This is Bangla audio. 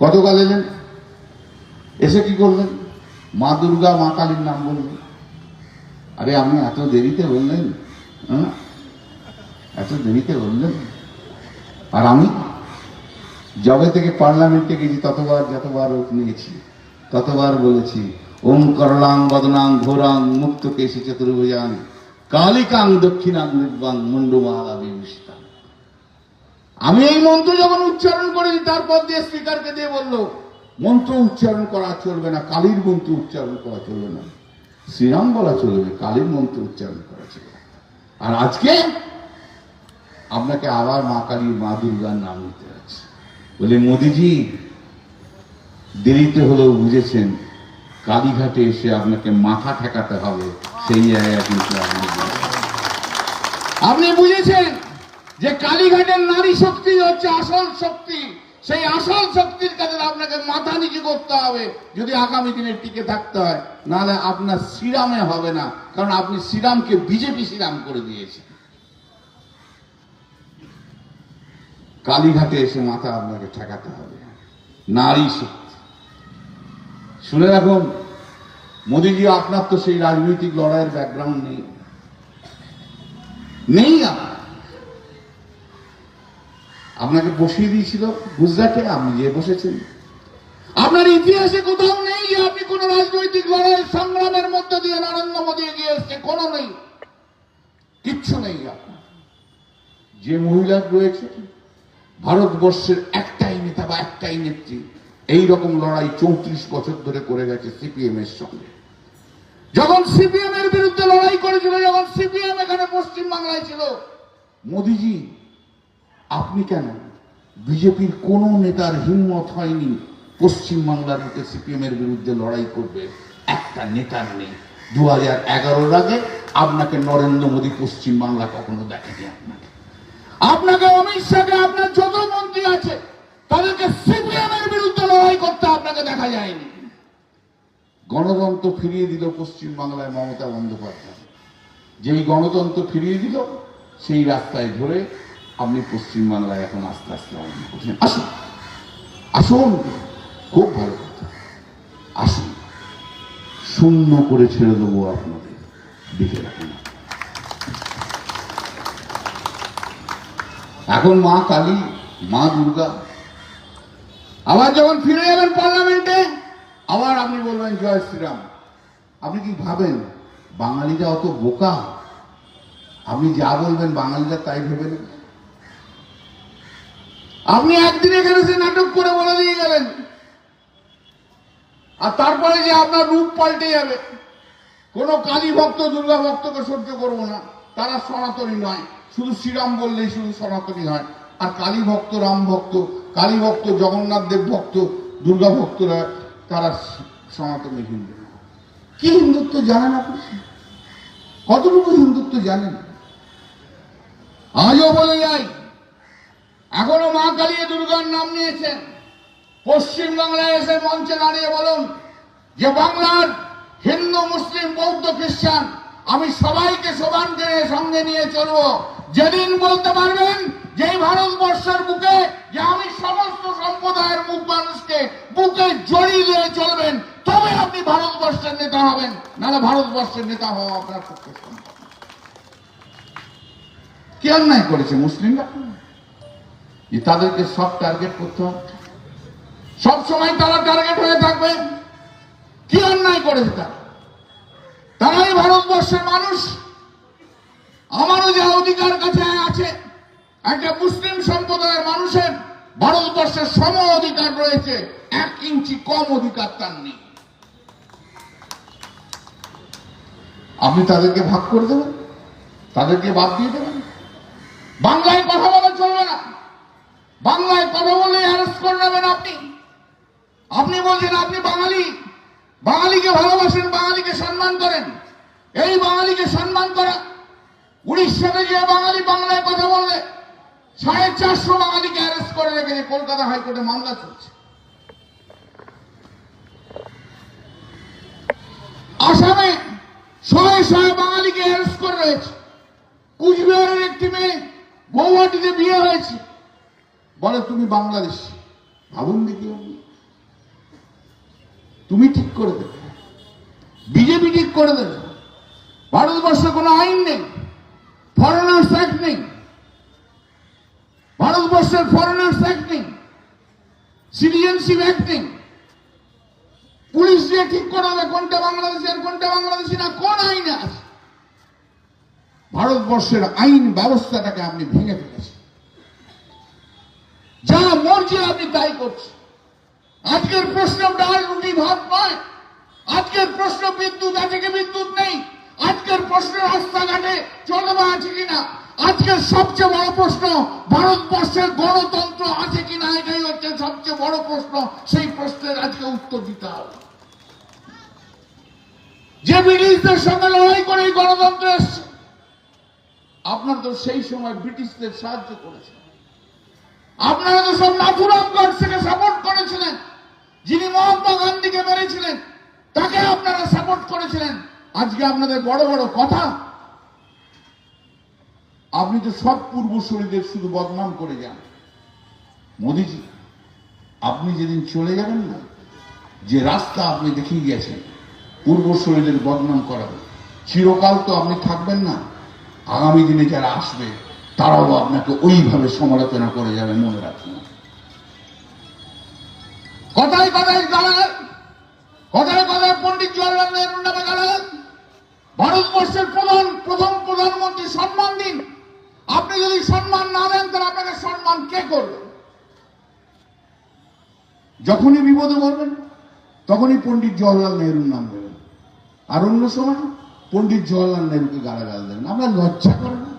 গতকাল এলেন, এসে কি করলেন? মা দুর্গা, মা কালীর নাম বললেন। আরে, আপনি এত দেরিতে বললেন হ্যাঁ? এত দেরিতে বললেন। আর আমি জবে থেকে পার্লামেন্টে গেছি, ততবার যতবার ওট নিয়েছি, ততবার বলেছি, ওম করলাং, বদনাং, ঘোরাং মুক্ত কেশি চতুর্ভুজাং, কালিকাং, দক্ষিণাং নির্বাং মুন্ডমালা বিভূষিতাং আমি এই মন্ত্র যখন উচ্চারণ করেছি, তারপর দিয়ে স্পিকারকে দিয়ে বলল, মন্ত্র উচ্চারণ করা চলবে না, কালীর মন্ত্র উচ্চারণ করা চলবে না। শ্রীরাম বলা চলবে কালীর মন্ত্র উচ্চারণ করা চলবে আর আজকে আপনাকে আবার মা কালীর মা দুর্গার নাম নিতে হচ্ছে বলে, মোদিজি, দেরিতে হলেও বুঝেছেন, কালীঘাটে এসে আপনাকে মাথা ঠেকাতে হবে, সেই জায়গায় কিন্তু আপনি বুঝেছেন। যে কালীঘাটের নারী শক্তি হচ্ছে আসল শক্তি, সেই আসল শক্তির কাছে আপনাকে মাথা নিচু করতে হবে, যদি আগামী দিনে টিকে থাকতে হয়। নাহলে আপনার শ্রীরামে হবে না, কারণ আপনি শ্রীরামকে বিজেপি শ্রীরাম করে দিয়েছেন কালীঘাটে এসে মাথা আপনাকে ঠেকাতে হবে। নারী শক্তি। শুনে রাখুন, মোদিজি, আপনার তো সেই রাজনৈতিক লড়াইয়ের ব্যাকগ্রাউন্ড নেই। নেই আপনার আপনাকে বসিয়ে দিয়েছিল গুজরাটে, আপনি গিয়ে বসেছেন। আপনার ইতিহাসে কোথাও নেই যে আপনি কোন রাজনৈতিক লড়াই সংগ্রামের মধ্য দিয়ে নরেন্দ্র মোদী এগিয়ে এসছে কোনো নেই। কিচ্ছু নেই আপনার। যে মহিলা রয়েছে, ভারতবর্ষের একটাই নেতা বা একটাই নেত্রী এই রকম লড়াই চৌত্রিশ বছর ধরে করে গেছে সিপিএম এর সঙ্গে। যখন সিপিএম এর বিরুদ্ধে লড়াই করেছিল, যখন সিপিএম এখানে পশ্চিম বাংলায় ছিল, মোদিজি আপনি কেন? বিজেপির কোন নেতার হিম্মত হয়নি পশ্চিম বাংলার বুকে সিপিএম এর বিরুদ্ধে লড়াই করবে। একটা নেতার নেই। দু হাজার এগারোর আগে আপনাকে নরেন্দ্র মোদী পশ্চিম বাংলা কখনো দেখেনি আপনাকে। আপনাকে অমিত শাহকে আপনার যত মন্ত্রী আছে, তাদেরকে সিপিএম এর বিরুদ্ধে লড়াই করতে আপনাকে দেখা যায়নি। গণতন্ত্র ফিরিয়ে দিল পশ্চিম বাংলায় মমতা বন্দ্যোপাধ্যায়। যেই গণতন্ত্র ফিরিয়ে দিল, সেই রাস্তায় ধরে আপনি পশ্চিম বাংলায় এখন আস্তে আস্তে করছেন আসুন। আসুন। খুব ভালো কথা। আসুন। শূন্য করে ছেড়ে দেবো আপনাদের। দেখে রাখুন। এখন মা কালী, মা দুর্গা, আবার যখন ফিরে যাবেন পার্লামেন্টে, আবার আপনি বলবেন, জয় শ্রীরাম। আপনি কি ভাবেন? বাঙালিরা অত বোকা? আপনি যা বলবেন বাঙালিরা তাই ভেবে নেবে আপনি একদিন এখানে সে নাটক করে বলে দিয়ে গেলেন। আর তারপরে যে আপনার রূপ পাল্টে যাবে। কোন কালী ভক্ত, দুর্গা ভক্তকে সহ্য করব না। তারা সনাতনী নয়। শুধু শ্রীরাম বললেই শুধু সনাতনী হয়। আর কালী ভক্ত, রাম ভক্ত, কালী ভক্ত, জগন্নাথ দেব ভক্ত, দুর্গা ভক্তরা, তারা সনাতনী হিন্দু। কি হিন্দুত্ব জানেন আপনি? কতটুকু হিন্দুত্ব জানেন? আজও বলে যাই এখনও মা কালী দুর্গার নাম নিয়েছেন। পশ্চিম বাংলায় এসে মঞ্চে দাঁড়িয়ে বলুন যে বাংলার হিন্দু, মুসলিম, বৌদ্ধ, খ্রিস্টান, আমি সবাইকে সমানকে সঙ্গে নিয়ে চলবো। যেদিন বলতে পারবেন যে ভারতবর্ষের বুকে যে আমি সমস্ত সম্প্রদায়ের মুখ মানুষকে বুকে জড়িয়ে দিয়ে চলবেন, তবে আপনি ভারতবর্ষের নেতা হবেন, নাহলে ভারতবর্ষের নেতা হওয়া আপনার পক্ষে কি অন্যায় করেছে মুসলিমরা? তাদেরকে সব টার্গেট করতে হবে। সব সময় তারা টার্গেট হয়ে থাকবে। কি অন্যায় করেছে তারা? তারাই ভারতবর্ষের মানুষ। আমারও যে অধিকার কাছে আছে, একটা মুসলিম সম্প্রদায়ের মানুষের, ভারতবর্ষের সম অধিকার রয়েছে। এক ইঞ্চি কম অধিকার তার নেই। আপনি তাদেরকে ভাগ করে দেবেন? তাদেরকে বাদ দিয়ে দেবেন? বাংলায় কথা বলা চলবে না। বাংলায় কথা বলে অ্যারেস্ট করে নেবেন আপনি। আপনি বলছেন আপনি বাঙালি। বাঙালিকে ভালোবাসেন, বাঙালিকে সম্মান করেন। এই বাঙালিকে সম্মান করা। উড়িষ্যাতে যে বাঙালি বাংলায় কথা বললে, সাড়ে চারশো বাঙালিকে অ্যারেস্ট করে রেখেছে কলকাতা হাইকোর্টে মামলা চলছে। আসামে শয়ে শয়ে বাঙালিকে অ্যারেস্ট করে রয়েছে। কুচবিহারের একটি মেয়ে গৌহাটিতে বিয়ে হয়েছে। বলে, তুমি বাংলাদেশ। ভাবুন দেখি তুমি ঠিক করে দেবে। বিজেপি ঠিক করে দেবে। ভারতবর্ষে কোনো আইন নেই। ফরেনার্স অ্যাক্ট নেই। ভারতবর্ষের ফরেনার্স অ্যাক্ট নেই। সিটিজেনশিপ অ্যাক্ট নেই। পুলিশ দিয়ে ঠিক করে হবে কোনটা বাংলাদেশি আর কোনটা বাংলাদেশি না। কোন আইন আছে? ভারতবর্ষের আইন ব্যবস্থাটাকে আপনি ভেঙে ফেলেছেন। মর্জি আপনি তাই করছেন। আজকের প্রশ্ন ডাল, রুটি, ভাত নয়। আজকের প্রশ্ন বিদ্যুৎ আছে কি বিদ্যুৎ নেই? আজকের প্রশ্ন রাস্তাঘাটে চলবা আছে কিনা আজকের সবচেয়ে বড় প্রশ্ন, ভারতবর্ষের গণতন্ত্র আছে কিনা এটাই হচ্ছে সবচেয়ে বড় প্রশ্ন। সেই প্রশ্নের আজকে উত্তর দিতে হবে। যে ব্রিটিশদের সঙ্গে লড়াই করে গণতন্ত্র এসছে, আপনার তো সেই সময় ব্রিটিশদের সাহায্য করেছেন আপনারা তো সব নাথুরাম গডসেকে সাপোর্ট করেছিলেন। যিনি মহাত্মা গান্ধীকে মেরেছিলেন, তাকে আপনারা সাপোর্ট করেছিলেন। আজকে আপনাদের বড় বড় কথা। আপনি তো সব পূর্বসূরীদের শুধু বদনাম করে যান। মোদিজি, আপনি যেদিন চলে যাবেন না, যে রাস্তা আপনি দেখিয়ে গেছেন পূর্বসূরীদের বদনাম করাবে চিরকাল তো আপনি থাকবেন না। আগামী দিনে যারা আসবে তারাও আপনাকে ওইভাবে সমালোচনা করে যাবে, মনে রাখুন। কথায় কথায় গালাগাল কথায় কথায় পণ্ডিত জওয়াহরলাল নেহরুর নামে গালাগাল ভারতবর্ষের প্রধান প্রথম প্রধানমন্ত্রী সম্মান দিন। আপনি যদি সম্মান না দেন, তাহলে আপনাকে সম্মান কে করবে? যখনই বিপদে পড়বেন, তখনই পন্ডিত জওয়াহরলাল নেহরুর নাম দেবেন। আর অন্য সময় পণ্ডিত জওয়াহরলাল নেহরুকে গালাগাল দেবেন। আমরা লজ্জা করে না?